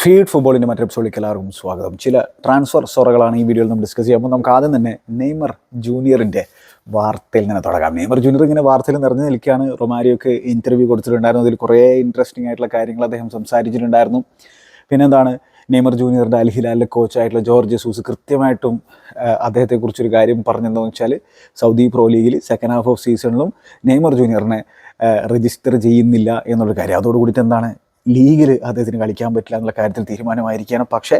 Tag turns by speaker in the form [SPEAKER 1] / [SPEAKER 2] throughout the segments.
[SPEAKER 1] Feed ഫുട്ബോളിന്റെ മറ്റൊരു എപ്പിസോഡിലേക്ക് എല്ലാവർക്കും സ്വാഗതം. ചില ട്രാൻസ്ഫർ സൊറകളാണ് ഈ വീഡിയോയിൽ നമ്മൾ ഡിസ്കസ് ചെയ്യുമ്പോൾ നമുക്ക് ആദ്യം തന്നെ നെയ്മർ ജൂനിയറിന്റെ വാർത്തയിൽ നിന്ന് തുടങ്ങാം. നെയ്മർ ജൂനിയർ ഇങ്ങനെ വാർത്തയിൽ നിറഞ്ഞു നിൽക്കുകയാണ്. റൊമാരിയോക്ക് ഇന്റർവ്യൂ കൊടുത്തിട്ടുണ്ടായിരുന്നു. അതിൽ കുറേ ഇൻട്രസ്റ്റിംഗ് ആയിട്ടുള്ള കാര്യങ്ങൾ അദ്ദേഹം സംസാരിച്ചിട്ടുണ്ടായിരുന്നു. പിന്നെന്താണ് നെയ്മർ ജൂനിയറുടെ അൽ ഹിലാലിലെ കോച്ചായിട്ടുള്ള ജോർജ് സൂസ് കൃത്യമായിട്ടും അദ്ദേഹത്തെക്കുറിച്ചൊരു കാര്യം പറഞ്ഞെന്താണെന്ന് വെച്ചാൽ സൗദി പ്രോ ലീഗിൽ സെക്കൻഡ് ഹാഫ് ഓഫ് സീസണിലും നെയ്മർ ജൂനിയറിനെ രജിസ്റ്റർ ചെയ്യുന്നില്ല എന്നുള്ളൊരു കാര്യം. അതോടുകൂടിയിട്ട് എന്താണ് ലീഗിൽ അദ്ദേഹത്തിന് കളിക്കാൻ പറ്റില്ല എന്നുള്ള കാര്യത്തിൽ തീരുമാനമായിരിക്കുകയാണ്. പക്ഷേ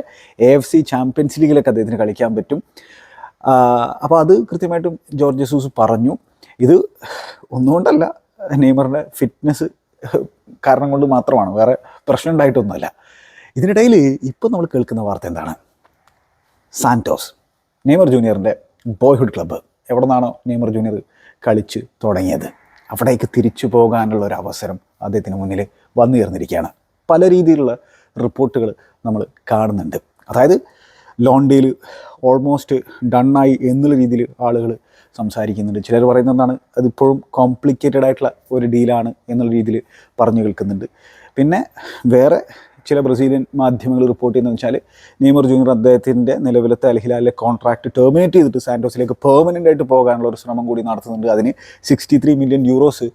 [SPEAKER 1] എ എഫ് സി ചാമ്പ്യൻസ് ലീഗിലൊക്കെ അദ്ദേഹത്തിന് കളിക്കാൻ പറ്റും. അപ്പോൾ അത് കൃത്യമായിട്ടും ജോർജ് സൂസ് പറഞ്ഞു. ഇത് ഒന്നുകൊണ്ടല്ല നെയ്മറിന്റെ ഫിറ്റ്നസ് കാരണം കൊണ്ട് മാത്രമാണ്. വേറെ പ്രശ്നം ഉണ്ടായിട്ടൊന്നുമല്ല. ഇതിനിടയിൽ ഇപ്പോൾ നമ്മൾ കേൾക്കുന്ന വാർത്ത എന്താണ്? സാന്റോസ് നെയ്മർ ജൂനിയറിന്റെ ബോയ്ഹുഡ് ക്ലബ്ബ് എവിടെ നിന്നാണോ നെയ്മർ ജൂനിയർ കളിച്ച് തുടങ്ങിയത്? അവിടേക്ക് തിരിച്ചു പോകാനുള്ള ഒരു അവസരം അദ്ദേഹത്തിന് മുന്നിൽ വന്നു ചേർന്നിരിക്കുകയാണ് പല രീതിയിലുള്ള റിപ്പോർട്ടുകൾ നമ്മൾ കാണുന്നുണ്ട്. അതായത് ലോൺ ഡീൽ ഓൾമോസ്റ്റ് ഡണ്ണായി എന്നുള്ള രീതിയിൽ ആളുകൾ സംസാരിക്കുന്നുണ്ട്. ചിലർ പറയുന്ന എന്താണ്? അതിപ്പോഴും കോംപ്ലിക്കേറ്റഡ് ആയിട്ടുള്ള ഒരു ഡീലാണ് എന്നുള്ള രീതിയിൽ പറഞ്ഞു കേൾക്കുന്നുണ്ട്. പിന്നെ വേറെ ചില ബ്രസീലിയൻ മാധ്യമങ്ങൾ റിപ്പോർട്ട് ചെയ്യുന്നത് വെച്ചാൽ നെയ്മർ ജൂനിയർ അദ്ദേഹത്തിന്റെ നിലവിലത്തെ അൽഹിലാലിലെ കോൺട്രാക്ട് ടെർമിനേറ്റ് ചെയ്തിട്ട് സാന്റോസിലേക്ക് പെർമനന്റ് ആയിട്ട് പോകാനുള്ള ഒരു ശ്രമം കൂടി നടത്തുന്നുണ്ട്. അതിന് sixty three million euros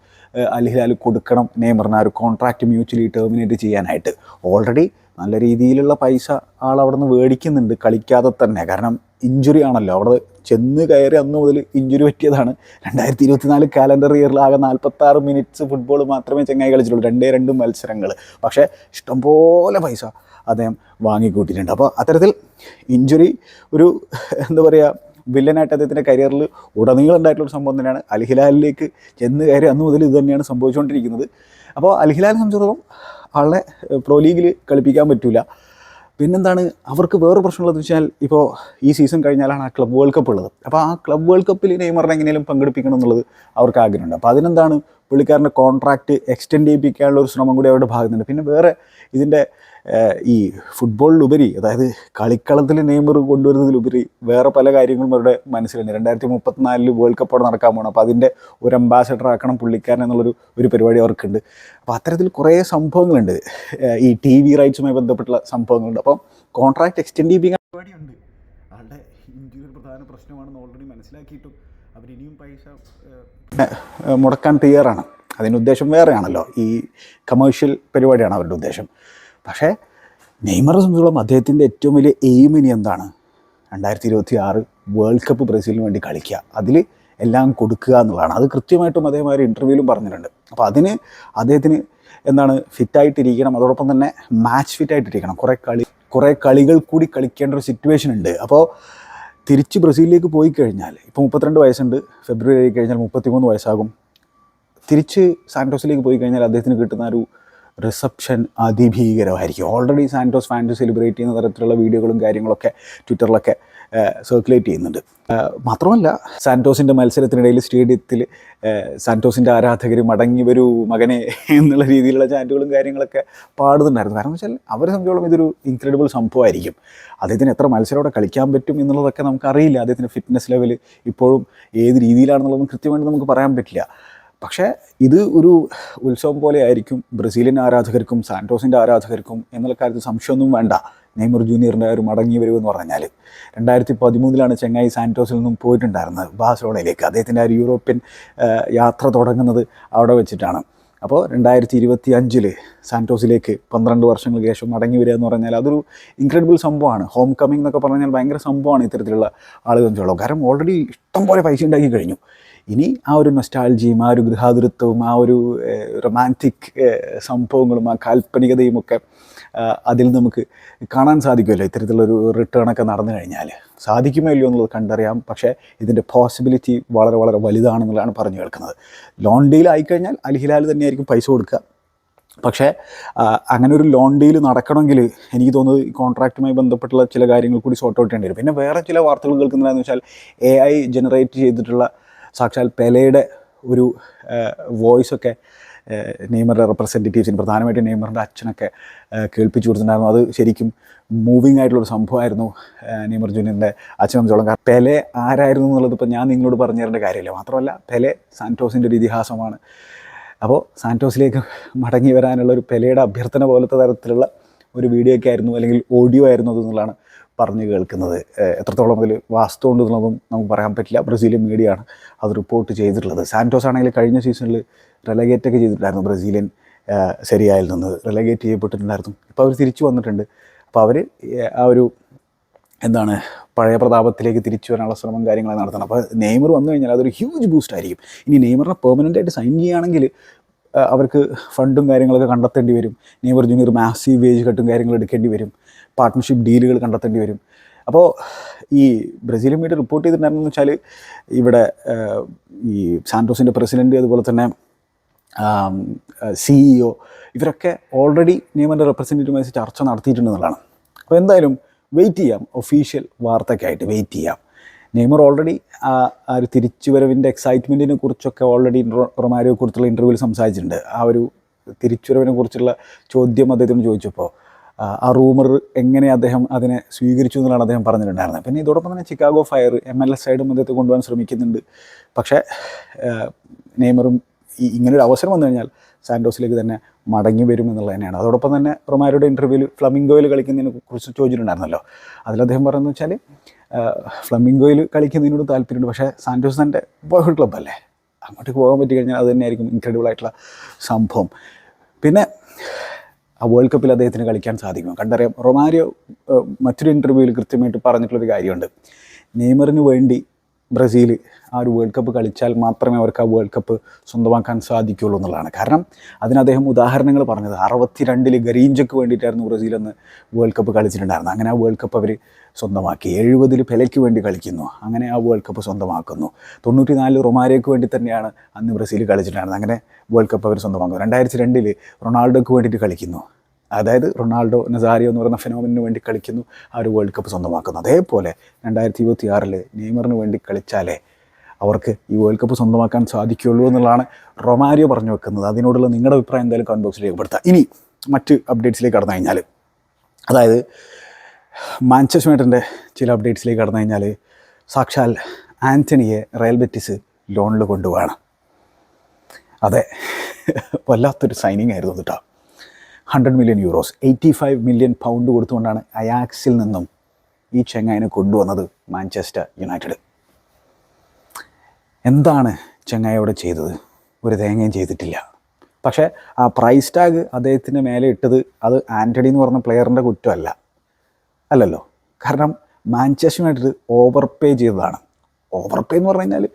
[SPEAKER 1] Al Hilal കൊടുക്കണം നെയ്മറിന് ആ ഒരു കോൺട്രാക്ട് മ്യൂച്വലി ടെർമിനേറ്റ് ചെയ്യാനായിട്ട്. ഓൾറെഡി നല്ല രീതിയിലുള്ള പൈസ ആൾ അവിടെ നിന്ന് മേടിക്കുന്നുണ്ട് കളിക്കാതെ തന്നെ. കാരണം ഇഞ്ചുറി ആണല്ലോ. അവിടെ ചെന്ന് കയറി അന്ന് മുതൽ ഇഞ്ചുറി പറ്റിയതാണ്. രണ്ടായിരത്തി ഇരുപത്തിനാല് കാലണ്ടർ ഇയറിൽ ആകെ നാൽപ്പത്താറ് മിനിറ്റ്സ് ഫുട്ബോൾ മാത്രമേ ചെങ്ങായി കളിച്ചിട്ടുള്ളൂ. രണ്ടേ രണ്ട് മത്സരങ്ങൾ. പക്ഷേ ഇഷ്ടംപോലെ പൈസ അദ്ദേഹം വാങ്ങിക്കൂട്ടിയിട്ടുണ്ട്. അപ്പോൾ അത്തരത്തിൽ ഇഞ്ചുറി ഒരു എന്താ പറയുക വില്ലനായിട്ട് അദ്ദേഹത്തിന്റെ കരിയറിൽ ഉടനീളം ഉണ്ടായിട്ടുള്ള സംഭവം തന്നെയാണ്. അൽഹിലാലിലേക്ക് ചെന്ന് കയറി അന്ന് മുതൽ ഇത് തന്നെയാണ് സംഭവിച്ചുകൊണ്ടിരിക്കുന്നത്. അപ്പോൾ അൽഹിലാലിനെ സംബന്ധിച്ചിടത്തോളം ആളെ പ്രോ ലീഗിൽ കളിപ്പിക്കാൻ പറ്റില്ല പിന്നെന്താണ് അവർക്ക് വേറെ പ്രശ്നമുള്ളത് വെച്ചാൽ ഇപ്പോൾ ഈ സീസൺ കഴിഞ്ഞാലാണ് ആ ക്ലബ് വേൾഡ് കപ്പ് ഉള്ളത്. അപ്പോൾ ആ ക്ലബ് വേൾഡ് കപ്പിൽ നെയ്മറിനെ എങ്ങനെയും പങ്കെടുപ്പിക്കണം എന്നുള്ളത് അവർക്ക് ആഗ്രഹമുണ്ട്. അപ്പോൾ അതിനെന്താണ് പുള്ളിക്കാരന്റെ കോൺട്രാക്റ്റ് എക്സ്റ്റെൻഡ് ചെയ്യിപ്പിക്കാനുള്ള ഒരു ശ്രമം കൂടി അവരുടെ ഭാഗത്തുണ്ട് പിന്നെ വേറെ ഇതിന്റെ ഈ ഫുട്ബോളിലുപരി അതായത് കളിക്കളത്തിൽ നെയ്മർ കൊണ്ടുവരുന്നതിലുപരി വേറെ പല കാര്യങ്ങളും അവരുടെ മനസ്സിലുണ്ട്. രണ്ടായിരത്തി മുപ്പത്തിനാലിൽ വേൾഡ് കപ്പ് അവിടെ നടക്കാൻ പോകണം അപ്പോൾ അതിന്റെ ഒരു അംബാസഡർ ആക്കണം പുള്ളിക്കാരൻ എന്നുള്ളൊരു ഒരു പരിപാടി അവർക്കുണ്ട്. അപ്പോൾ അത്തരത്തിൽ കുറേ സംഭവങ്ങളുണ്ട്. ഈ ടി വി റൈറ്റ്സുമായി ബന്ധപ്പെട്ടുള്ള സംഭവങ്ങളുണ്ട്. അപ്പം കോൺട്രാക്ട് എക്സ്റ്റെൻഡ് ചെയ്യിപ്പിക്കാൻ പരിപാടിയുണ്ട്. ആളുടെ ഇന്ത്യയിൽ പ്രധാന പ്രശ്നമാണെന്ന് ഓൾറെഡി മനസ്സിലാക്കിയിട്ടും പൈസ മുടക്കാൻ തയ്യാറാണ്. അതിന്റെ ഉദ്ദേശം വേറെയാണല്ലോ. ഈ കമേഴ്ഷ്യൽ പരിപാടിയാണ് അവരുടെ ഉദ്ദേശം. പക്ഷേ നെയ്മറെ സംബന്ധിച്ചോളം അദ്ദേഹത്തിന്റെ ഏറ്റവും വലിയ എയിം ഇനി എന്താണ്? രണ്ടായിരത്തി ഇരുപത്തി ആറ് വേൾഡ് കപ്പ് ബ്രസീലിന് വേണ്ടി കളിക്കുക. അതിൽ എല്ലാം കൊടുക്കുക എന്നുള്ളതാണ്. അത് കൃത്യമായിട്ടും അദ്ദേഹം ഒരു ഇന്റർവ്യൂവിലും പറഞ്ഞിട്ടുണ്ട്. അപ്പോൾ അതിന് അദ്ദേഹത്തിന് എന്താണ് ഫിറ്റായിട്ടിരിക്കണം അതോടൊപ്പം തന്നെ മാച്ച് ഫിറ്റായിട്ടിരിക്കണം കുറേ കളി കുറേ കളികൾ കൂടി കളിക്കേണ്ട ഒരു സിറ്റുവേഷൻ ഉണ്ട്. അപ്പോൾ തിരിച്ച് ബ്രസീലിലേക്ക് പോയി കഴിഞ്ഞാൽ ഇപ്പോൾ മുപ്പത്തിരണ്ട് വയസ്സുണ്ട് ഫെബ്രുവരി ആയി കഴിഞ്ഞാൽ മുപ്പത്തിമൂന്ന് വയസ്സാകും. തിരിച്ച് സാന്റോസിലേക്ക് പോയി കഴിഞ്ഞാൽ അദ്ദേഹത്തിന് കിട്ടുന്ന ഒരു റിസപ്ഷൻ അതിഭീകരമായിരിക്കും. ഓൾറെഡി സാന്റോസ് ഫാൻസ് സെലിബ്രേറ്റ് ചെയ്യുന്ന തരത്തിലുള്ള വീഡിയോകളും കാര്യങ്ങളൊക്കെ ട്വിറ്ററിലൊക്കെ സർക്കുലേറ്റ് ചെയ്യുന്നുണ്ട്. മാത്രമല്ല സാന്റോസിന്റെ മത്സരത്തിനിടയിൽ സ്റ്റേഡിയത്തിൽ സാന്റോസിന്റെ ആരാധകർ മടങ്ങി വരൂ മകനെ എന്നുള്ള രീതിയിലുള്ള ചാന്റുകളും കാര്യങ്ങളൊക്കെ പാടുന്നുണ്ടായിരുന്നു. കാരണം വെച്ചാൽ അവരെ സംബന്ധിച്ചോളം ഇതൊരു ഇൻക്രെഡിബിൾ സംഭവമായിരിക്കും. അദ്ദേഹത്തിന് എത്ര മത്സരം കളിക്കാൻ പറ്റും എന്നുള്ളതൊക്കെ നമുക്കറിയില്ല. അദ്ദേഹത്തിന്റെ ഫിറ്റ്നസ് ലെവൽ ഇപ്പോഴും ഏത് രീതിയിലാണെന്നുള്ളതും കൃത്യമായിട്ട് നമുക്ക് പറയാൻ പറ്റില്ല. പക്ഷേ ഇത് ഒരു ഉത്സവം പോലെ ആയിരിക്കും ബ്രസീലിയൻ ആരാധകർക്കും സാന്റോസിന്റെ ആരാധകർക്കും എന്നുള്ള കാര്യത്തിൽ സംശയമൊന്നും വേണ്ട. നെയ്മർ ജൂനിയറിന്റെ ഒരു മടങ്ങി വരുമെന്ന് പറഞ്ഞാൽ രണ്ടായിരത്തി പതിമൂന്നിലാണ് ചെങ്ങായി സാന്റോസിൽ നിന്നും പോയിട്ടുണ്ടായിരുന്നത് ബാഴ്സലോണയിലേക്ക്. അദ്ദേഹത്തിന്റെ ആ ഒരു യൂറോപ്യൻ യാത്ര തുടങ്ങുന്നത് അവിടെ വെച്ചിട്ടാണ്. അപ്പോൾ രണ്ടായിരത്തി ഇരുപത്തി അഞ്ചിൽ സാന്റോസിലേക്ക് പന്ത്രണ്ട് വർഷങ്ങൾക്ക് ശേഷം മടങ്ങി വരിക എന്ന് പറഞ്ഞാൽ അതൊരു ഇൻക്രെഡിബിൾ സംഭവമാണ്. ഹോം കമ്മിങ് എന്നൊക്കെ പറഞ്ഞാൽ ഭയങ്കര സംഭവമാണ് ഇത്തരത്തിലുള്ള ആളുകൾ വെച്ചോളൂ കാരണം ഓൾറെഡി ഇഷ്ടം പോലെ പൈസ ഉണ്ടാക്കി കഴിഞ്ഞു. ഇനി ആ ഒരു നൊസ്റ്റാൾജിയും ആ ഒരു ഗൃഹാതുരത്വവും ആ ഒരു റൊമാന്റിക് സംഭവങ്ങളും ആ കാൽപ്പനികതയും ഒക്കെ അതിൽ നമുക്ക് കാണാൻ സാധിക്കുമല്ലോ ഇത്തരത്തിലുള്ളൊരു റിട്ടേൺ ഒക്കെ നടന്നു കഴിഞ്ഞാൽ സാധിക്കുമോ ഇല്ലയോ എന്നുള്ളത് കണ്ടറിയാം. പക്ഷേ ഇതിന്റെ പോസിബിലിറ്റി വളരെ വളരെ വലുതാണെന്നുള്ളതാണ് പറഞ്ഞു കേൾക്കുന്നത്. ലോൺ ഡീൽ ആയിക്കഴിഞ്ഞാൽ അൽഹിലാൽ തന്നെയായിരിക്കും പൈസ കൊടുക്കുക. പക്ഷേ അങ്ങനെ ഒരു ലോൺ ഡീൽ നടക്കണമെങ്കിൽ എനിക്ക് തോന്നുന്നത് ഈ കോൺട്രാക്റ്റുമായി ബന്ധപ്പെട്ടുള്ള ചില കാര്യങ്ങൾ കൂടി സോർട്ട് ഔട്ട് ചെയ്യേണ്ടി വരും. പിന്നെ വേറെ ചില വാർത്തകൾ കേൾക്കുന്നതെന്ന് വെച്ചാൽ എ ഐ ജനറേറ്റ് ചെയ്തിട്ടുള്ള സാക്ഷാൽ പെലയുടെ ഒരു വോയിസ് ഒക്കെ നെയ്മറുടെ റെപ്രസെന്റേറ്റീവ്സിന് പ്രധാനമായിട്ടും നെയ്മറിന്റെ അച്ഛനൊക്കെ കേൾപ്പിച്ചു കൊടുത്തിട്ടുണ്ടായിരുന്നു. അത് ശരിക്കും മൂവിങ് ആയിട്ടുള്ളൊരു സംഭവമായിരുന്നു നെയ്മർ ജൂനിയറിന്റെ അച്ഛനെ സംബന്ധിച്ചോളം കാരണം പെലെ ആരായിരുന്നു എന്നുള്ളത് ഇപ്പോൾ ഞാൻ നിങ്ങളോട് പറഞ്ഞു തരേണ്ട കാര്യമില്ല. മാത്രമല്ല പെലെ സാന്റോസിന്റെ ഒരു ഇതിഹാസമാണ്. അപ്പോൾ സാന്റോസിലേക്ക് മടങ്ങി വരാനുള്ള ഒരു പെലയുടെ അഭ്യർത്ഥന പോലത്തെ തരത്തിലുള്ള ഒരു വീഡിയോ ഒക്കെ ആയിരുന്നു അല്ലെങ്കിൽ ഓഡിയോ ആയിരുന്നു അതെന്നുള്ളതാണ് പറഞ്ഞു കേൾക്കുന്നത്. എത്രത്തോളം അതിൽ വാസ്തു ഉണ്ടെന്നുള്ളതും നമുക്ക് പറയാൻ പറ്റില്ല. ബ്രസീലിയൻ മീഡിയ ആണ് അത് റിപ്പോർട്ട് ചെയ്തിട്ടുള്ളത്. സാന്റോസ് ആണെങ്കിൽ കഴിഞ്ഞ സീസണിൽ റെലഗേറ്റ് ഒക്കെ ചെയ്തിട്ടുണ്ടായിരുന്നു ബ്രസീലിയൻ ശരിയായിൽ നിന്ന്. റെലഗേറ്റ് ചെയ്യപ്പെട്ടിട്ടുണ്ടായിരുന്നു. ഇപ്പോൾ അവർ തിരിച്ചു വന്നിട്ടുണ്ട്. അപ്പോൾ അവർ ആ ഒരു എന്താണ് പഴയ പ്രതാപത്തിലേക്ക് തിരിച്ചു വരാനുള്ള ശ്രമം കാര്യങ്ങൾ നടത്തണം. അപ്പോൾ നെയ്മർ വന്നു കഴിഞ്ഞാൽ അതൊരു ഹ്യൂജ് ബൂസ്റ്റ് ആയിരിക്കും. ഇനി നെയ്മറിനെ പെർമനന്റ് ആയിട്ട് സൈൻ ചെയ്യുകയാണെങ്കിൽ അവർക്ക് ഫണ്ടും കാര്യങ്ങളൊക്കെ കണ്ടെത്തേണ്ടി വരും. നെയ്മർ ജൂനിയർ മാസീവ് വേജ് കട്ടും കാര്യങ്ങൾ എടുക്കേണ്ടി വരും. പാർട്ട്ണർഷിപ്പ് ഡീലുകൾ കണ്ടെത്തേണ്ടി വരും. അപ്പോൾ ഈ ബ്രസീലിയൻ മീഡിയ റിപ്പോർട്ട് ചെയ്തിട്ടുണ്ടായിരുന്നു വെച്ചാൽ ഇവിടെ ഈ സാന്റോസിന്റെ പ്രസിഡന്റ് അതുപോലെ തന്നെ സിഇഒ ഇവരൊക്കെ ഓൾറെഡി നിയമന്റെ റെപ്രസെന്റേറ്റീവുമായി ചർച്ച നടത്തിയിട്ടുണ്ടെന്നുള്ളതാണ്. അപ്പോൾ എന്തായാലും വെയിറ്റ് ചെയ്യാം. ഒഫീഷ്യൽ വാർത്തയ്ക്കായിട്ട് വെയിറ്റ് ചെയ്യാം. നെയ്മർ ഓൾറെഡി ആ ഒരു തിരിച്ചുവരവിന്റെ എക്സൈറ്റ്മെന്റിനെ കുറിച്ചൊക്കെ ഓൾറെഡി റൊമാരിയെ കുറിച്ചുള്ള ഇന്റർവ്യൂവിൽ സംസാരിച്ചിട്ടുണ്ട്. ആ ഒരു തിരിച്ചുവരവിനെ കുറിച്ചുള്ള ചോദ്യം അദ്ദേഹത്തിന് ചോദിച്ചപ്പോൾ ആ, റൂമർ എങ്ങനെ അദ്ദേഹം അതിനെ സ്വീകരിച്ചു എന്നുള്ളതാണ് അദ്ദേഹം പറഞ്ഞിട്ടുണ്ടായിരുന്നത്. പിന്നെ ഇതോടൊപ്പം തന്നെ Chicago Fire M L S സൈഡും അദ്ദേഹത്തെ കൊണ്ടുപോകാൻ ശ്രമിക്കുന്നുണ്ട്. പക്ഷേ നെയ്മറും ഈ ഒരു അവസരം വന്നു കഴിഞ്ഞാൽ സാൻഡോസിലേക്ക് തന്നെ മടങ്ങി വരും എന്നുള്ളത് തന്നെയാണ് അതോടൊപ്പം തന്നെ റൊമാരോയുടെ ഇന്റർവ്യൂവിൽ ഫ്ലമിംഗോയിൽ കളിക്കുന്നതിനെ കുറിച്ച് ചോദിച്ചിട്ടുണ്ടായിരുന്നല്ലോ. അതിൽ അദ്ദേഹം പറയുന്നത് വെച്ചാൽ ഫ്ലമിംഗോയിൽ കളിക്കുന്നതിനോട് താല്പര്യമുണ്ട്. പക്ഷേ സാൻഡോസ് തന്റെ ബോയ്ഹുഡ് ക്ലബ്ബല്ലേ അങ്ങോട്ടേക്ക് പോകാൻ പറ്റി കഴിഞ്ഞാൽ അത് തന്നെയായിരിക്കും ഇൻക്രെഡിബിൾ ആയിട്ടുള്ള സംഭവം. പിന്നെ ആ വേൾഡ് കപ്പിൽ അദ്ദേഹത്തിന് കളിക്കാൻ സാധിക്കും കണ്ടറിയാം റൊമാരിയോ മറ്റൊരു ഇന്റർവ്യൂവിൽ കൃത്യമായിട്ട് പറഞ്ഞിട്ടുള്ളൊരു കാര്യമുണ്ട്. നെയ്മറിന് വേണ്ടി ബ്രസീൽ ആ ഒരു വേൾഡ് കപ്പ് കളിച്ചാൽ മാത്രമേ അവർക്ക് ആ വേൾഡ് കപ്പ് സ്വന്തമാക്കാൻ സാധിക്കുകയുള്ളൂ എന്നുള്ളതാണ്. കാരണം അതിന് അദ്ദേഹം ഉദാഹരണങ്ങൾ പറഞ്ഞത്. അറുപത്തിരണ്ടിൽ ഗരീഞ്ചയ്ക്ക് വേണ്ടിയിട്ടായിരുന്നു ബ്രസീൽ അന്ന് വേൾഡ് കപ്പ് കളിച്ചിട്ടുണ്ടായിരുന്നത്. അങ്ങനെ ആ വേൾഡ് കപ്പ് അവർ സ്വന്തമാക്കി. എഴുപതിൽ പെലയ്ക്ക് വേണ്ടി കളിക്കുന്നു. അങ്ങനെ ആ വേൾഡ് കപ്പ് സ്വന്തമാക്കുന്നു. തൊണ്ണൂറ്റി നാലിൽ റൊമാരിയോക്ക് വേണ്ടി തന്നെയാണ് അന്ന് ബ്രസീൽ കളിച്ചിട്ടുണ്ടായിരുന്നത്. അങ്ങനെ വേൾഡ് കപ്പ് അവർ സ്വന്തമാക്കുന്നു. രണ്ടായിരത്തി രണ്ടിൽ റൊണാൾഡോയ്ക്ക് വേണ്ടിയിട്ട് കളിക്കുന്നു. അതായത് റൊണാൾഡോ നസാരിയോ എന്ന് പറയുന്ന ഫെനോമിനു വേണ്ടി കളിക്കുന്നു ആ ഒരു വേൾഡ് കപ്പ് സ്വന്തമാക്കുന്നു. അതേപോലെ രണ്ടായിരത്തി ഇരുപത്തി ആറിൽ നെയ്മറിന് വേണ്ടി കളിച്ചാലേ അവർക്ക് ഈ വേൾഡ് കപ്പ് സ്വന്തമാക്കാൻ സാധിക്കുകയുള്ളൂ എന്നുള്ളതാണ് റൊമാരിയോ പറഞ്ഞു വെക്കുന്നത്. അതിനോടുള്ള നിങ്ങളുടെ അഭിപ്രായം എന്തായാലും കമന്റ് ബോക്സിൽ രേഖപ്പെടുത്താം ഇനി മറ്റ് അപ്ഡേറ്റ്സിലേക്ക് കടന്നു കഴിഞ്ഞാൽ അതായത് മാഞ്ചസ്റ്റർ യുണൈറ്റഡിന്റെ ചില അപ്ഡേറ്റ്സിലേക്ക് കടന്നു കഴിഞ്ഞാൽ സാക്ഷാൽ ആന്റണിയെ റയൽ ബെറ്റിസ് ലോണിൽ കൊണ്ടുപോകണം അതെ വല്ലാത്തൊരു സൈനിങ് ആയിരുന്നു കേട്ടോ. Hundred million euros eighty five million pound കൊടുത്തുകൊണ്ടാണ് അയാക്സിൽ നിന്നും ഈ ചെങ്ങായിനെ കൊണ്ടുവന്നത് മാഞ്ചസ്റ്റർ യുണൈറ്റഡ്. എന്താണ് ചെങ്ങായോടെ ചെയ്തത്? ഒരു തേങ്ങയും ചെയ്തിട്ടില്ല. പക്ഷേ ആ പ്രൈസ് ടാഗ് അദ്ദേഹത്തിന് മേലെ ഇട്ടത് അത് ആന്റണി എന്ന് പറഞ്ഞ പ്ലെയറിന്റെ കുറ്റമല്ല. അല്ലല്ലോ. കാരണം മാഞ്ചസ്റ്റർ യുണൈറ്റഡ് ഓവർ പേ ചെയ്തതാണ്. ഓവർ പേ എന്ന് പറഞ്ഞു കഴിഞ്ഞാൽ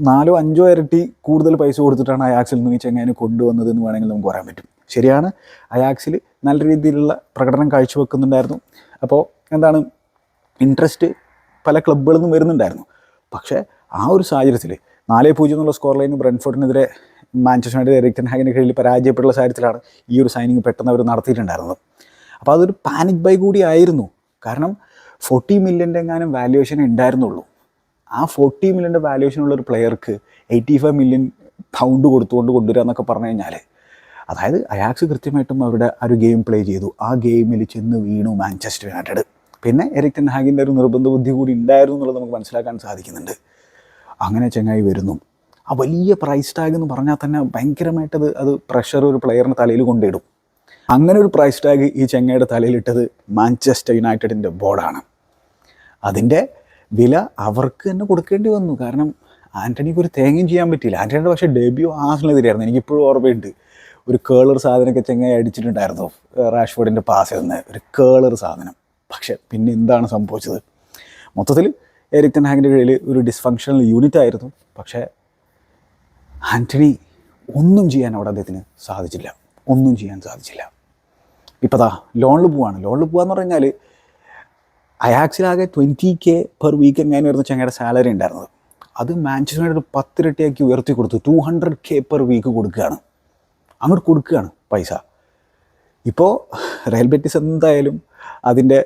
[SPEAKER 1] നാലോ അഞ്ചോ ഇരട്ടി കൂടുതൽ പൈസ കൊടുത്തിട്ടാണ് അയാക്സിൽ നിന്ന് ഈ ചെങ്ങായിനെ കൊണ്ടുവന്നത് എന്ന് വേണമെങ്കിൽ നമുക്ക് പറയാൻ പറ്റും. ശരിയാണ്. അയാക്സിൽ നല്ല രീതിയിലുള്ള പ്രകടനം കാഴ്ചവെക്കുന്നുണ്ടായിരുന്നു. അപ്പോൾ എന്താണ് ഇൻട്രസ്റ്റ് പല ക്ലബ്ബുകളിൽ നിന്നും വരുന്നുണ്ടായിരുന്നു. പക്ഷേ ആ ഒരു സാഹചര്യത്തിൽ നാല് പൂജ്യം എന്നുള്ള സ്കോർ ലൈന് ബ്രൻഫോർഡിനെതിരെ മാഞ്ചസ്റ്റർ യുണൈറ്റഡ് റിക്ടൻ ഹാഗിന്റെ കീഴിൽ പരാജയപ്പെട്ടുള്ള സാഹചര്യത്തിലാണ് ഈ ഒരു സൈനിങ് പെട്ടെന്ന് അവർ നടത്തിയിട്ടുണ്ടായിരുന്നത്. അപ്പോൾ അതൊരു പാനിക് ബൈ കൂടി ആയിരുന്നു. കാരണം ഫോർട്ടി മില്യന്റെ എങ്ങാനും വാല്യുവേഷൻ ഉണ്ടായിരുന്നുള്ളൂ. ആ ഫോർട്ടി മില്യന്റെ വാല്യുവേഷൻ ഉള്ള ഒരു പ്ലെയർക്ക് എയ്റ്റി ഫൈവ് മില്യൺ പൗണ്ട് കൊടുത്തുകൊണ്ട് കൊണ്ടുവരിക എന്നൊക്കെ പറഞ്ഞു കഴിഞ്ഞാൽ അതായത് അയാക്സ് കൃത്യമായിട്ടും അവരുടെ ആ ഒരു ഗെയിം പ്ലേ ചെയ്തു. ആ ഗെയിമിൽ ചെന്ന് വീണു മാഞ്ചസ്റ്റർ യുണൈറ്റഡ്. പിന്നെ എറിക്ടൻ ഹാഗിന്റെ ഒരു നിർബന്ധ ബുദ്ധി കൂടി ഉണ്ടായിരുന്നു എന്നുള്ളത് നമുക്ക് മനസ്സിലാക്കാൻ സാധിക്കുന്നുണ്ട്. അങ്ങനെ ചെങ്ങായി വരുന്നു. ആ വലിയ പ്രൈസ് ടാഗ് എന്ന് പറഞ്ഞാൽ തന്നെ ഭയങ്കരമായിട്ടത് അത് പ്രഷർ ഒരു പ്ലെയറിന്റെ തലയിൽ കൊണ്ടിടും. അങ്ങനെ ഒരു പ്രൈസ് ടാഗ് ഈ ചെങ്ങയുടെ തലയിലിട്ടത് മാഞ്ചസ്റ്റർ യുണൈറ്റഡിന്റെ ബോർഡാണ് അതിന്റെ വില അവർക്ക് തന്നെ കൊടുക്കേണ്ടി വന്നു. കാരണം ആന്റണിക്ക് ഒരു തേങ്ങയും ചെയ്യാൻ പറ്റിയില്ല. ആന്റണിയുടെ പക്ഷേ ഡെബ്യൂ ആസിനെതിരെയായിരുന്നു എനിക്കിപ്പോഴും ഓർമ്മയുണ്ട്. ഒരു കേളർ സാധനമൊക്കെ ചെങ്ങായി അടിച്ചിട്ടുണ്ടായിരുന്നു. റാഷ്ഫോർഡിന്റെ പാസിൽ നിന്ന്. ഒരു കേളർ സാധനം. പക്ഷേ പിന്നെ എന്താണ് സംഭവിച്ചത്? മൊത്തത്തിൽ എരിക്ടൻ ഹാങ്ങിന്റെ കീഴിൽ ഒരു ഡിസ്ഫങ്ഷണൽ യൂണിറ്റ് ആയിരുന്നു. പക്ഷേ ആന്റണി ഒന്നും ചെയ്യാൻ അവിടെ അദ്ദേഹത്തിന് സാധിച്ചില്ല. ഒന്നും ചെയ്യാൻ സാധിച്ചില്ല. ഇപ്പോൾ ദാ ലോണിൽ പോവാണ്. ലോണിൽ പോവാന്ന് പറഞ്ഞാൽ അയാക്സിലാകെ ട്വന്റി കെ പെർ വീക്ക് എങ്ങനെയായിരുന്നു ചങ്ങയുടെ സാലറി ഉണ്ടായിരുന്നത്. അത് മാഞ്ചസ്റ്റർ യുണൈറ്റഡ് പത്തിരട്ടിയാക്കി ഉയർത്തി കൊടുത്തു. Two hundred K per week കൊടുക്കുകയാണ്. അങ്ങോട്ട് കൊടുക്കുകയാണ് പൈസ. ഇപ്പോൾ റയൽ ബെറ്റിസ് എന്തായാലും അതിന്റെ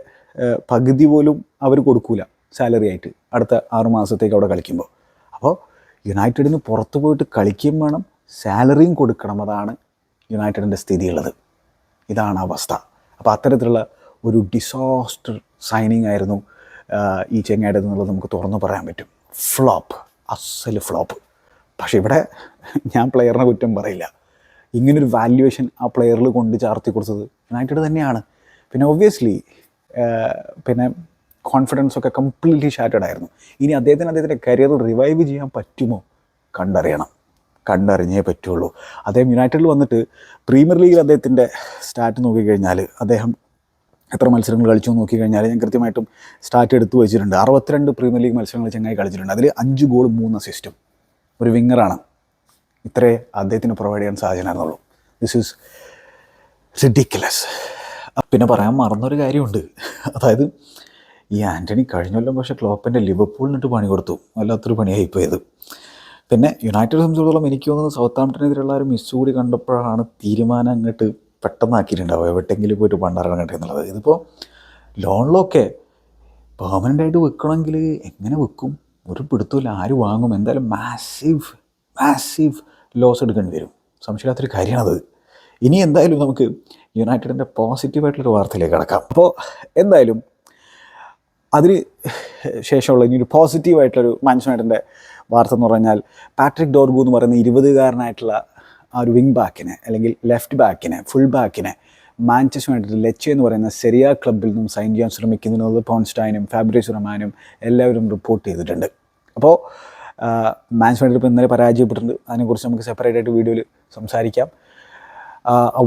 [SPEAKER 1] പകുതി പോലും അവർ കൊടുക്കൂല സാലറി ആയിട്ട് അടുത്ത ആറ് മാസത്തേക്ക് അവിടെ കളിക്കുമ്പോൾ അപ്പോൾ യുണൈറ്റഡിന് പുറത്ത് പോയിട്ട് കളിക്കുകയും വേണം സാലറിയും കൊടുക്കണം അതാണ് യുണൈറ്റഡിന്റെ സ്ഥിതിയുള്ളത്. ഇതാണ് അവസ്ഥ. അപ്പോൾ അത്തരത്തിലുള്ള ഒരു ഡിസാസ്റ്റർ സൈനിങ് ആയിരുന്നു ഈ ചെങ്ങായിട്ട് എന്നുള്ളത് നമുക്ക് തുറന്നു പറയാൻ പറ്റും. ഫ്ലോപ്പ്. അസൽ ഫ്ലോപ്പ്. പക്ഷേ ഇവിടെ ഞാൻ പ്ലെയറിനെ കുറ്റം പറയില്ല. ഇങ്ങനൊരു വാല്യുവേഷൻ ആ പ്ലെയറിൽ കൊണ്ട് ചാർത്തി കൊടുത്തത് യുണൈറ്റഡ് തന്നെയാണ്. പിന്നെ ഒബ്വിയസ്ലി പിന്നെ കോൺഫിഡൻസ് ഒക്കെ കംപ്ലീറ്റ്ലി ഷാറ്റഡ് ആയിരുന്നു. ഇനി അദ്ദേഹത്തിന് അദ്ദേഹത്തിന്റെ കരിയർ റിവൈവ് ചെയ്യാൻ പറ്റുമോ? കണ്ടറിയണം. കണ്ടറിഞ്ഞേ പറ്റുള്ളൂ. അദ്ദേഹം യുണൈറ്റഡിൽ വന്നിട്ട് പ്രീമിയർ ലീഗിൽ അദ്ദേഹത്തിന്റെ സ്റ്റാറ്റ് നോക്കിക്കഴിഞ്ഞാൽ അദ്ദേഹം എത്ര മത്സരങ്ങൾ കളിച്ചു നോക്കി കഴിഞ്ഞാൽ ഞാൻ കൃത്യമായിട്ടും സ്റ്റാറ്റ് എടുത്തു വെച്ചിട്ടുണ്ട്. അറുപത്തിരണ്ട് പ്രീമിയർ ലീഗ് മത്സരങ്ങൾ ചെങ്ങായി കളിച്ചിട്ടുണ്ട്. അതിൽ അഞ്ച് ഗോളും മൂന്ന് അസിസ്റ്റും ഒരു വിങ്ങറാണ് ഇത്രേ അദ്ദേഹത്തിന് പ്രൊവൈഡ് ചെയ്യാൻ സാധിച്ചിട്ടുണ്ടായിരുന്നുള്ളൂ ദിസ് ഈസ് റിഡിക്കുലസ് പിന്നെ പറയാൻ മറന്നൊരു കാര്യമുണ്ട്. അതായത് ഈ ആന്റണി കഴിഞ്ഞ കൊല്ലം പക്ഷേ ക്ലോപ്പിന്റെ ലിവർപൂളിനിട്ട് പണി കൊടുത്തു. വല്ലാത്തൊരു പണിയായി പോയത്. പിന്നെ യുണൈറ്റഡ് സംബന്ധിച്ചിടത്തോളം എനിക്ക് തോന്നുന്നത് സൗത്ത് ആംപ്ടനെതിരെയുള്ള ഒരു മിസ് കൂടി കണ്ടപ്പോഴാണ് തീരുമാനം അങ്ങോട്ട് പെട്ടെന്നാക്കിയിട്ടുണ്ടാവുക. എവിടെയെങ്കിലും പോയിട്ട് പണ്ടാറങ്ങട്ടെ എന്നുള്ളത്. ഇതിപ്പോൾ ലോണിലൊക്കെ പെർമനന്റ് ആയിട്ട് വെക്കണമെങ്കിൽ എങ്ങനെ വെക്കും? ഒരു പിടുത്തമില്ല. ആര് വാങ്ങും? എന്തായാലും മാസീവ് മാസീവ് ലോസ് എടുക്കേണ്ടി വരും. സംശയമില്ലാത്തൊരു കാര്യമാണത്. ഇനി എന്തായാലും നമുക്ക് യുണൈറ്റഡിന്റെ പോസിറ്റീവായിട്ടുള്ളൊരു വാർത്തയിലേക്ക് കടക്കാം. അപ്പോൾ എന്തായാലും അതിന് ശേഷമുള്ള ഇനി ഒരു പോസിറ്റീവായിട്ടൊരു മാൻഷനായിട്ടിന്റെ വാർത്ത എന്ന് പറഞ്ഞാൽ പാട്രിക് ഡോർഗു എന്ന് പറയുന്ന ഇരുപതുകാരനായിട്ടുള്ള ആ ഒരു വിങ് ബാക്കിനെ അല്ലെങ്കിൽ ലെഫ്റ്റ് ബാക്കിനെ ഫുൾ ബാക്കിനെ മാഞ്ചസ്റ്റർ യുണൈറ്റഡ് ലെച്ച എന്ന് പറയുന്ന സെറിയ ക്ലബിൽ നിന്നും സൈൻ ചെയ്യാൻ ശ്രമിക്കുന്നത് പോൺസ്റ്റൈനും ഫാബ്രിസ് റഹ്മാനും എല്ലാവരും റിപ്പോർട്ട് ചെയ്തിട്ടുണ്ട്. അപ്പോൾ യുണൈറ്റഡ് ഇപ്പോൾ ഇന്നലെ പരാജയപ്പെട്ടിട്ടുണ്ട്. അതിനെക്കുറിച്ച് നമുക്ക് സെപ്പറേറ്റ് ആയിട്ട് വീഡിയോയിൽ സംസാരിക്കാം.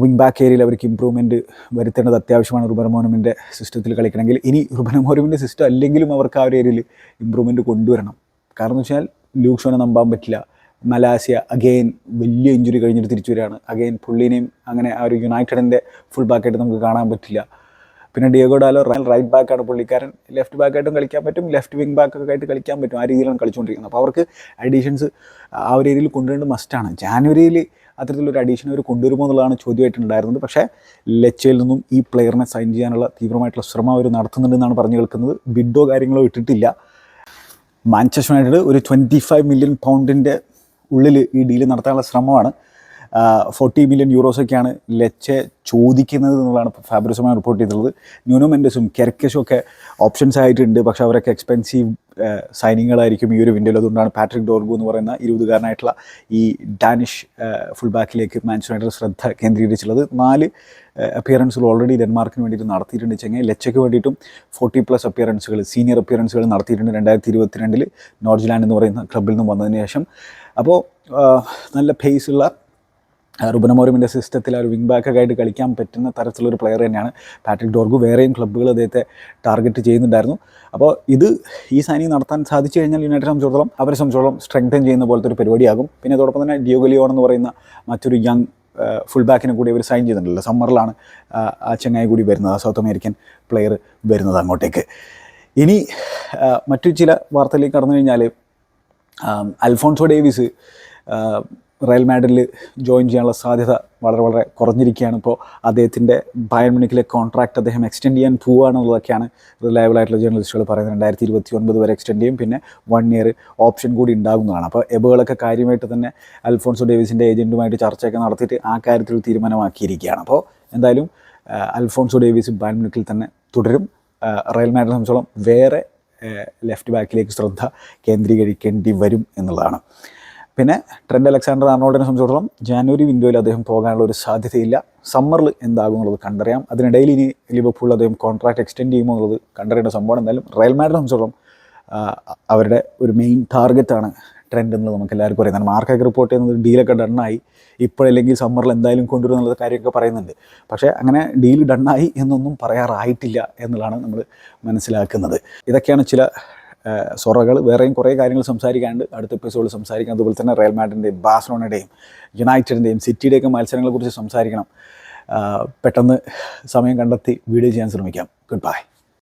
[SPEAKER 1] വിങ് ബാക്ക് ഏരിയയിൽ അവർക്ക് ഇമ്പ്രൂവ്മെന്റ് വരുത്തേണ്ടത് അത്യാവശ്യമാണ് റുബനമോനമിന്റെ സിസ്റ്റത്തിൽ കളിക്കണമെങ്കിൽ. ഇനി റുബനമോനമിന്റെ സിസ്റ്റം അല്ലെങ്കിലും അവർക്ക് ആ ഒരു ഏരിയയിൽ ഇമ്പ്രൂവ്മെന്റ് കൊണ്ടുവരണം. കാരണം എന്ന് വെച്ചാൽ ലൂക്ഷോനെ നമ്പാൻ പറ്റില്ല. മലാസിയ അഗെയിൻ വലിയ ഇഞ്ചുറി കഴിഞ്ഞിട്ട് തിരിച്ചു വരികയാണ്. അഗെയിൻ പുള്ളിനെയും അങ്ങനെ ആ ഒരു യുണൈറ്റഡിന്റെ ഫുൾ ബാക്കായിട്ട് നമുക്ക് കാണാൻ പറ്റില്ല. പിന്നെ ഡിയോഗോ ഡാലോ റൈറ്റ് ബാക്കാണ് പുള്ളിക്കാരൻ. ലെഫ്റ്റ് ബാക്കായിട്ടും കളിക്കാൻ പറ്റും ലെഫ്റ്റ് വിങ് ബാക്കൊക്കെ ആയിട്ട് കളിക്കാൻ പറ്റും ആ രീതിയിലാണ് കളിച്ചുകൊണ്ടിരിക്കുന്നത്. അപ്പോൾ അവർക്ക് അഡീഷൻസ് ആ ഒരു രീതിയിൽ കൊണ്ടുവരേണ്ടത് മസ്റ്റാണ് ജാനുവരിയിൽ അത്തരത്തിലൊരു അഡീഷൻ അവർ കൊണ്ടുവരുമോ എന്നുള്ളതാണ് ചോദ്യമായിട്ടുണ്ടായിരുന്നത്. പക്ഷേ ലെച്ചയിൽ നിന്നും ഈ പ്ലെയറിനെ സൈൻ ചെയ്യാനുള്ള തീവ്രമായിട്ടുള്ള ശ്രമം അവർ നടത്തുന്നുണ്ടെന്നാണ് പറഞ്ഞു കേൾക്കുന്നത്. ബിഡോ കാര്യങ്ങളോ ഇട്ടിട്ടില്ല. മാഞ്ചസ്റ്റർ യുണൈറ്റഡ് ഒരു ട്വന്റി ഫൈവ് മില്യൺ പൗണ്ടിന്റെ ഉള്ളിൽ ഈ ഡീൽ നടത്താനുള്ള ശ്രമമാണ്. ഫോർട്ടി മില്യൺ യൂറോസൊക്കെയാണ് ലെച്ചെ ചോദിക്കുന്നത് എന്നുള്ളതാണ് ഫാബ്രിസുമായി റിപ്പോർട്ട് ചെയ്തിട്ടുള്ളത്. ന്യൂനോ മെൻഡസും ഒക്കെ ഓപ്ഷൻസ് ആയിട്ടുണ്ട്. പക്ഷേ അവരൊക്കെ എക്സ്പെൻസീവ് സൈനിങ്ങുകളായിരിക്കും ഈ ഒരു വിൻഡോയിൽ അതുകൊണ്ടാണ് പാട്രിക് ഡോർഗു എന്ന് പറയുന്ന ഇരുപതുകാരനായിട്ടുള്ള ഈ ഡാനിഷ് ഫുൾ ബാക്കിലേക്ക് മാഞ്ചസ്റ്റർ ശ്രദ്ധ കേന്ദ്രീകരിച്ചിട്ടുള്ളത്. നാല് അപ്പിയറൻസുകൾ ഓൾറെഡി ഡെൻമാർക്കിന് വേണ്ടിയിട്ട് നടത്തിയിട്ടുണ്ട് ചെങ്ങേ. ലെച്ചയ്ക്ക് വേണ്ടിയിട്ടും ഫോർട്ടി പ്ലസ് അപ്പിയറൻസുകൾ സീനിയർ അപ്പിയറൻസുകൾ നടത്തിയിട്ടുണ്ട് രണ്ടായിരത്തി ഇരുപത്തിരണ്ടിൽ നോർജ്ലാൻഡ് എന്ന് പറയുന്ന ക്ലബിൽ നിന്ന് വന്നതിന് ശേഷം. അപ്പോൾ നല്ല പേസുള്ള റുബനമോറിമിന്റെ സിസ്റ്റത്തിൽ ആ ഒരു വിങ് ബാക്കൊക്കെ ആയിട്ട് കളിക്കാൻ പറ്റുന്ന തരത്തിലൊരു പ്ലെയർ തന്നെയാണ് പാട്രിക് ഡോർഗു വേറെയും ക്ലബ്ബുകൾ അദ്ദേഹത്തെ ടാർഗറ്റ് ചെയ്യുന്നുണ്ടായിരുന്നു. അപ്പോൾ ഇത് ഈ സൈനിങ് നടത്താൻ സാധിച്ചു കഴിഞ്ഞാൽ യുണൈറ്റഡ് സംബന്ധിച്ചോളം അവരെ സംബന്ധിച്ചോളം സ്ട്രെങ്തൻ ചെയ്യുന്ന പോലത്തെ ഒരു പരിപാടിയാകും. പിന്നെ അതോടൊപ്പം തന്നെ ഡിയോഗലിയോൺ എന്ന് പറയുന്ന മറ്റൊരു യങ് ഫുൾ ബാക്കിനെ കൂടി അവർ സൈൻ ചെയ്തിട്ടുണ്ടല്ലോ. സമ്മറിലാണ് ആ ചെങ്ങായി കൂടി വരുന്നത് ആ സൗത്ത് അമേരിക്കൻ പ്ലെയർ വരുന്നത് അങ്ങോട്ടേക്ക്. ഇനി മറ്റു ചില വാർത്തയിലേക്ക് കടന്നു കഴിഞ്ഞാൽ അൽഫോൺസോ ഡേവിസ് റയൽ മാഡ്രിഡിൽ ജോയിൻ ചെയ്യാനുള്ള സാധ്യത വളരെ വളരെ കുറഞ്ഞിരിക്കുകയാണ്. ഇപ്പോൾ അദ്ദേഹത്തിന്റെ ബയൺ മിനിക്കിലെ കോൺട്രാക്ട് അദ്ദേഹം എക്സ്റ്റെൻഡ് ചെയ്യാൻ പോവുകയാണെന്നുള്ളതൊക്കെയാണ് റിലയബിൾ ആയിട്ടുള്ള ജേർണലിസ്റ്റുകൾ പറയുന്നത്. രണ്ടായിരത്തി ഇരുപത്തി ഒൻപത് വരെ എക്സ്റ്റെൻഡ് ചെയ്യും. പിന്നെ വൺ ഇയർ ഓപ്ഷൻ കൂടി ഉണ്ടാകുന്നതാണ്. അപ്പോൾ എബുകളൊക്കെ കാര്യമായിട്ട് തന്നെ അൽഫോൺസോ ഡേവിസിന്റെ ഏജന്റുമായിട്ട് ചർച്ചയൊക്കെ നടത്തിയിട്ട് ആ കാര്യത്തിൽ തീരുമാനമാക്കിയിരിക്കുകയാണ്. അപ്പോൾ എന്തായാലും അൽഫോൺസോ ഡേവിസ് മിനിക്കിൽ തന്നെ തുടരും. റയൽ മാഡ്രിഡ് സംബന്ധിച്ചോളം വേറെ ലെഫ്റ്റ് ബാക്കിലേക്ക് ശ്രദ്ധ കേന്ദ്രീകരിക്കേണ്ടി വരും എന്നുള്ളതാണ്. പിന്നെ ട്രെൻഡ് അലക്സാണ്ടർ ആർണോൾഡിനെ സംബന്ധിച്ചിടത്തോളം ജാനുവരി വിൻഡോയിൽ അദ്ദേഹം പോകാനുള്ള ഒരു സാധ്യതയില്ല. സമ്മറിൽ എന്താകും എന്നുള്ളത് കണ്ടറിയാം. അതിനിടയിൽ ഇനി ലിവർപൂൾ അദ്ദേഹം കോൺട്രാക്ട് എക്സ്റ്റെൻഡ് ചെയ്യുമോ എന്നുള്ളത് കണ്ടറിയേണ്ട സംഭവമാണ്. എന്തായാലും റയൽ മാഡിനെ സംബന്ധിച്ചിടത്തോളം അവരുടെ ഒരു മെയിൻ ടാർഗറ്റാണ് ട്രെൻഡ് എന്നുള്ളത് നമുക്ക് എല്ലാവർക്കും അറിയാം. മാർക്കൊക്കെ റിപ്പോർട്ട് ചെയ്യുന്നത് ഡീലൊക്കെ ഡണ്ണായി ഇപ്പോഴല്ലെങ്കിൽ സമ്മറിൽ എന്തായാലും കൊണ്ടുവരും എന്നുള്ള കാര്യമൊക്കെ പറയുന്നുണ്ട്. പക്ഷേ അങ്ങനെ ഡീൽ ഡണ്ണായി എന്നൊന്നും പറയാറായിട്ടില്ല എന്നുള്ളതാണ് നമ്മൾ മനസ്സിലാക്കുന്നത്. ഇതൊക്കെയാണ് ചില സൊറകൾ വേറെയും കുറേ കാര്യങ്ങൾ സംസാരിക്കാണ്ട് അടുത്ത എപ്പിസോഡിൽ സംസാരിക്കാം. അതുപോലെ തന്നെ റയൽ മാഡിന്റെയും ബാഴ്സലോണയുടെയും യുണൈറ്റഡിന്റെയും സിറ്റിയുടെയൊക്കെ മത്സരങ്ങളെക്കുറിച്ച് സംസാരിക്കണം. പെട്ടെന്ന് സമയം കണ്ടെത്തി വീഡിയോ ചെയ്യാൻ ശ്രമിക്കാം. Good bye